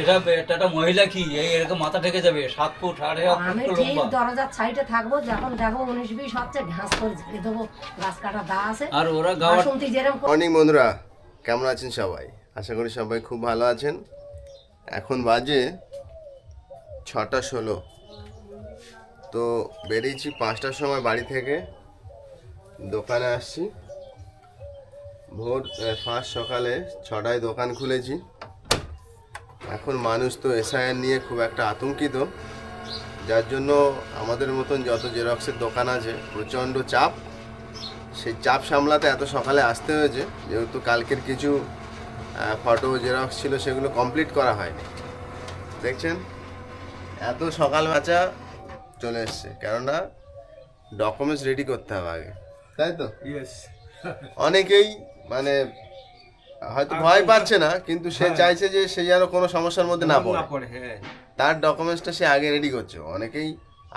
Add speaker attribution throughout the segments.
Speaker 1: এটা একটা একটা মহিলা কি? এই এরকম মাথা ঢেকে যাবে সাত ফুট সাড়ে সাত
Speaker 2: আমি
Speaker 1: ফুট
Speaker 2: ঠিক
Speaker 1: লম্বা।
Speaker 2: দরজার সাইডে থাকব যখন দেখো উনিশ বিশ হচ্ছে ঘাস করে ঝেড়ে দেবো গাছ কাটা দা আছে।
Speaker 1: আর ওরা গাওয়ার
Speaker 2: বাসন্তী যেরকম করে-
Speaker 3: মর্নিং বন্ধুরা কেমন আছেন সবাই? আশা করি সবাই খুব ভালো আছেন। এখন বাজে ছটা ষোলো। তো বেরিয়েছি পাঁচটার সময় বাড়ি থেকে। দোকানে আসছি। ভোর ফার্স্ট সকালে ছটায় দোকান খুলেছি। এখন মানুষ তো এসআইআর নিয়ে খুব একটা আতঙ্কিত। যার জন্য আমাদের মতন যত জেরক্সের দোকান আছে প্রচণ্ড চাপ। সেই চাপ সামলাতে এত সকালে আসতে হয়েছে যেহেতু কালকের কিছু ফটো জেরক্স ছিল সেগুলো কমপ্লিট করা হয়নি। দেখছেন? এত সকাল বাচ্চা চলে এসছে। কেননা ডকুমেন্টস রেডি করতে হবে আগে। তাই তো? অনেকেই মানে হয়তো ভয় পাচ্ছে না কিন্তু সে চাইছে যে সে যেন কোনো সমস্যার মধ্যে না পড়ে। তার ডকুমেন্টসটা সে আগে রেডি করছে। অনেকেই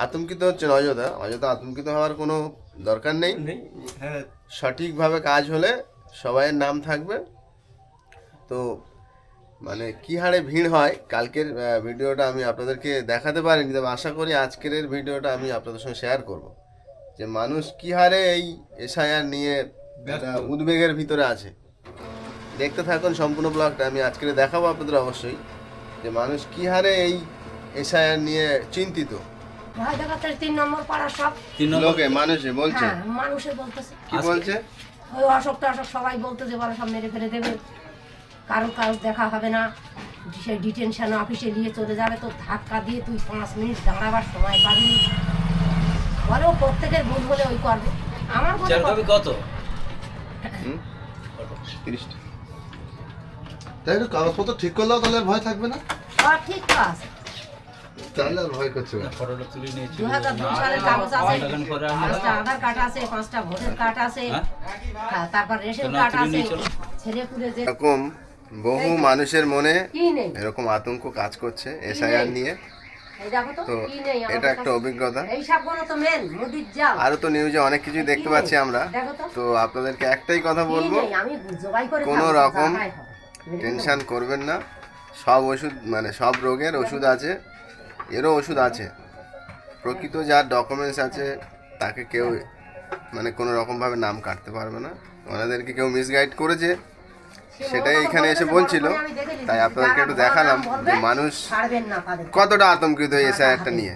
Speaker 3: আতঙ্কিত হচ্ছে অযথা অযথা আতঙ্কিত হওয়ার কোনো দরকার নেই। সঠিকভাবে কাজ হলে সবাইয়ের নাম থাকবে। তো মানে কি হারে ভিড় হয় কালকের ভিডিওটা আমি আপনাদেরকে দেখাতে পারিনি তবে আশা করি আজকের ভিডিওটা আমি আপনাদের সঙ্গে শেয়ার করব। যে মানুষ কি হারে এই এসআইআর নিয়ে উদ্বেগের ভিতরে আছে। দেখতে থাকুন সম্পূর্ণ ব্লগটা আমি আজকে দেখাবো আপনাদের অবশ্যই যে মানুষ কি হারে এই এসআইআর নিয়ে চিন্তিত।
Speaker 2: তিন নম্বর পাড়ার সব।
Speaker 1: তিন নম্বর
Speaker 3: লোকে মানুষে বলছে।
Speaker 2: হ্যাঁ মানুষে বলতেছে।
Speaker 3: কি বলছে?
Speaker 2: ওই অশোক টশোক সবাই বলতেছে বলে সব মেরে ফেলে দেবে। কারও কারও দেখা হবে না। সেই ডিটেনশন অফিসে নিয়ে চলে যাবে তো ধাক্কা দিয়ে তুই পাঁচ মিনিট দাঁড়াবার সময় পাবি নি। বলে ও প্রত্যেকের ভুল বলে ওই করবে। আমার
Speaker 1: কত?
Speaker 3: তিরিশটা।
Speaker 4: তাই একটু কাগজপত্র ঠিক করলেও তাহলে আর ভয় থাকবে না।
Speaker 2: সব ঠিক তো আছে।
Speaker 4: তাহলে আর ভয় করছে না
Speaker 1: ফটোটা তুলে নিয়েছি।
Speaker 2: দু হাজার দু সালের কাগজ আছে।
Speaker 1: লাগান করে আমরা
Speaker 2: পাঁচটা আধার কার্ড আছে পাঁচটা ভোটার কার্ড আছে।
Speaker 1: হ্যাঁ?
Speaker 2: হ্যাঁ, তারপর রেশন কার্ড আছে। ছেলে পুলে যে
Speaker 3: এরকম বহু মানুষের মনে এরকম আতঙ্ক কাজ করছে এসআইআর নিয়ে।
Speaker 2: এই দেখো তো
Speaker 3: এটা একটা অভিজ্ঞতা।
Speaker 2: এই তো মোদির জাল।
Speaker 3: আরও তো নিউজে অনেক কিছু দেখতে পাচ্ছি আমরা।
Speaker 2: তো।
Speaker 3: তো আপনাদেরকে একটাই কথা বলব কোনো রকম
Speaker 2: হয়।
Speaker 3: টেনশন করবেন না। সব ওষুধ মানে সব রোগের ওষুধ আছে। এরও ওষুধ আছে। প্রকৃত যার ডকুমেন্টস আছে তাকে কেউ মানে কোনো রকমভাবে নাম কাটতে পারবে না। ওনাদেরকে কেউ মিসগাইড করেছে। সেটাই এখানে এসে
Speaker 2: বলেছে,
Speaker 3: বলছিল। তাই আপনাদেরকে একটু দেখালাম যে মানুষ কতটা আতঙ্কিত হয়ে একটা নিয়ে।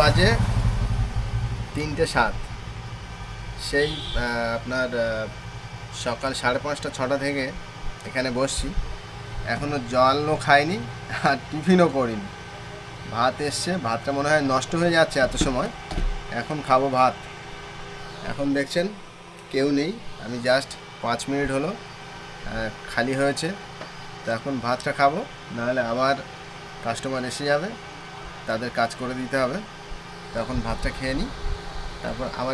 Speaker 3: বাজে তিনটে সাত। সেই আপনার সকাল সাড়ে পাঁচটা, ছটা থেকে এখানে বসছি। এখনও জলও খাইনি আর টিফিনও করিনি। ভাত এসছে, ভাতটা মনে হয় নষ্ট হয়ে যাচ্ছে এত সময়। এখন খাব ভাত। এখন দেখছেন কেউ নেই, আমি জাস্ট পাঁচ মিনিট হলো খালি হয়েছে। তো এখন ভাতটা খাব, নাহলে আমার কাস্টমার এসে যাবে, তাদের কাজ করে দিতে হবে। তখন ভাতটা খেয়ে নিই তারপর আবার